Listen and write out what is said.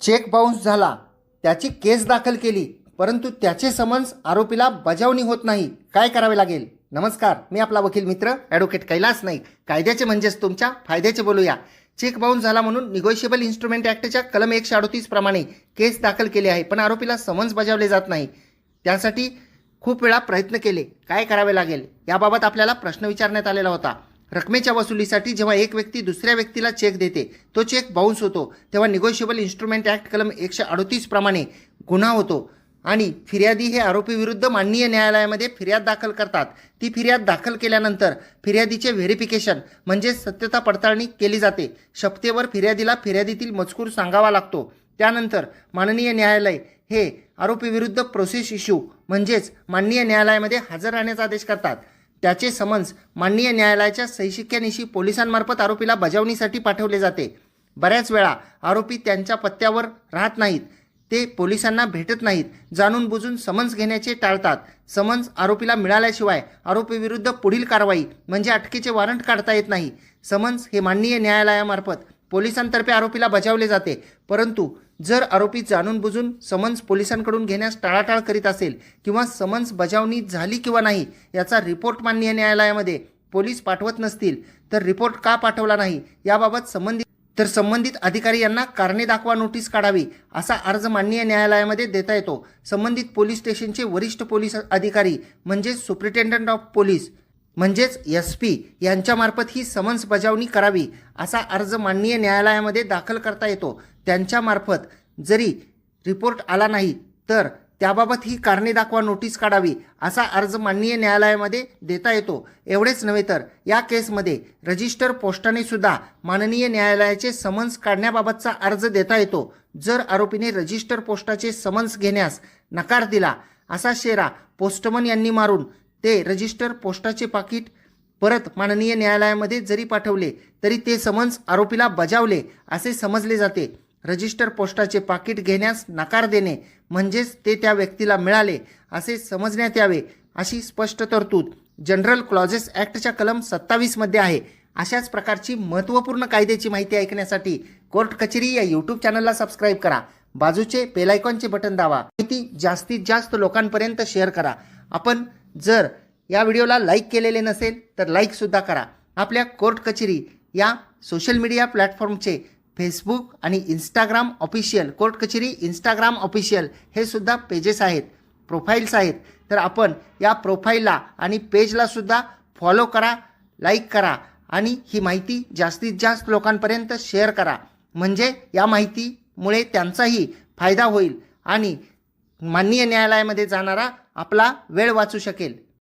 Check bounce झाला. त्याची केस दाखल केली परंतु त्याचे समन्स आरोपीला बजावणी होत नाही. काय करावे लागेल? नमस्कार मी आपला वकील मित्र ॲडव्होकेट कैलास नाईक. कायद्याचे म्हणजेच तुमच्या फायद्याचे बोलूया. चेक बाउन्स झाला म्हणून निगोशिएबल इन्स्ट्रुमेंट ॲक्टच्या कलम एकशे अडतीस प्रमाणे केस दाखल केली आहे पण आरोपीला समन्स बजावले जात नाही. त्यासाठी खूप वेळा प्रयत्न केले. काय करावे लागेल? याबाबत आपल्याला प्रश्न विचारण्यात आलेला होता. रकमेच्या वसुलीसाठी जेव्हा एक व्यक्ती दुसऱ्या व्यक्तीला चेक देते तो चेक बाउन्स होतो. तेव्हा निगोशिएबल इन्स्ट्रुमेंट ॲक्ट कलम एकशे अडतीस प्रमाणे गुन्हा होतो. आणि फिर्यादी हे आरोपीविरुद्ध माननीय न्यायालयामध्ये फिर्याद दाखल करतात. ती फिर्याद दाखल केल्यानंतर फिर्यादीचे व्हेरिफिकेशन म्हणजे सत्यता पडताळणी केली जाते. शपथेवर फिर्यादीला फिर्यादीतील मजकूर सांगावा लागतो. त्यानंतर माननीय न्यायालय हे आरोपीविरुद्ध प्रोसेस इश्यू म्हणजेच माननीय न्यायालयामध्ये हजर राहण्याचा आदेश करतात. त्याचे समन्स माननीय न्यायालयाच्या सहीशिक्क्यानिशी पोलिसांमार्फत आरोपीला बजावणीसाठी पाठवले जाते. बऱ्याच वेळा आरोपी त्यांच्या पत्त्यावर राहत नाहीत. ते पोलिसांना भेटत नाहीत. जाणून बुजून समन्स घेण्याचे टाळतात. समन्स आरोपीला मिळाल्याशिवाय आरोपीविरुद्ध पुढील कारवाई म्हणजे अटकेचे वॉरंट काढता येत नाही. समन्स हे माननीय न्यायालयामार्फत पोलिसांतर्फे आरोपीला बजावले जाते. परंतु जर आरोपी जाणून बुजून समन्स पोलिसांकडून घेण्यास टाळाटाळ करीत असेल किंवा समन्स बजावणी झाली किंवा नाही याचा रिपोर्ट माननीय न्यायालयामध्ये पोलीस पाठवत नसतील तर रिपोर्ट का पाठवला नाही? याबाबत संबंधित तर संबंधित अधिकारी यांना कारणे दाखवा नोटीस काढावी असा अर्ज माननीय न्यायालयामध्ये देता येतो. संबंधित पोलीस स्टेशनचे वरिष्ठ पोलीस अधिकारी म्हणजे सुप्रिटेंडंट ऑफ पोलीस म्हणजेच एस पी यांच्यामार्फत ही समन्स बजावणी करावी असा अर्ज माननीय न्यायालयामध्ये दाखल करता येतो. त्यांच्यामार्फत जरी रिपोर्ट आला नाही तर त्याबाबत ही कारणे दाखवा नोटीस काढावी असा अर्ज माननीय न्यायालयामध्ये देता येतो. एवढेच नव्हे तर या केसमध्ये रजिस्टर पोस्टाने सुद्धा माननीय न्यायालयाचे समन्स काढण्याबाबतचा अर्ज देता येतो. जर आरोपीने रजिस्टर पोस्टाचे समन्स घेण्यास नकार दिला असा शेरा पोस्टमन यांनी मारून ते रजिस्टर पोस्टाचे पाकिट परत माननीय न्यायालयामध्ये जरी पाठवले तरी ते समन्स आरोपीला बजावले असे समजले जाते. रजिस्टर पोस्टाचे पाकिट घेण्यास नकार देणे म्हणजेच ते त्या व्यक्तीला मिळाले असे समजण्यात यावे अशी स्पष्ट तरतूद जनरल क्लॉजेस ॲक्टच्या कलम सत्तावीसमध्ये आहे. अशाच प्रकारची महत्त्वपूर्ण कायद्याची माहिती ऐकण्यासाठी कोर्ट कचेरी या यूट्यूब चॅनलला सबस्क्राईब करा. बाजूचे बेलायकॉनचे बटन दावा माहिती जास्तीत जास्त लोकांपर्यंत शेअर करा. आपण जर या व्हिडिओला लाईक केलेले नसेल तर लाईकसुद्धा करा. आपल्या कोर्ट कचेरी या सोशल मीडिया प्लॅटफॉर्मचे फेसबुक आणि Instagram official court Kacheri Instagram official हे सुद्धा पेजेस आहेत प्रोफाईल्स आहेत. तर आपण या प्रोफाईलला आणि पेजलासुद्धा फॉलो करा लाईक करा आणि ही माहिती जास्तीत जास्त लोकांपर्यंत शेअर करा. म्हणजे या माहितीमुळे त्यांचाही फायदा होईल आणि माननीय न्यायालयामध्ये जाणारा आपला वेळ वाचू शकेल.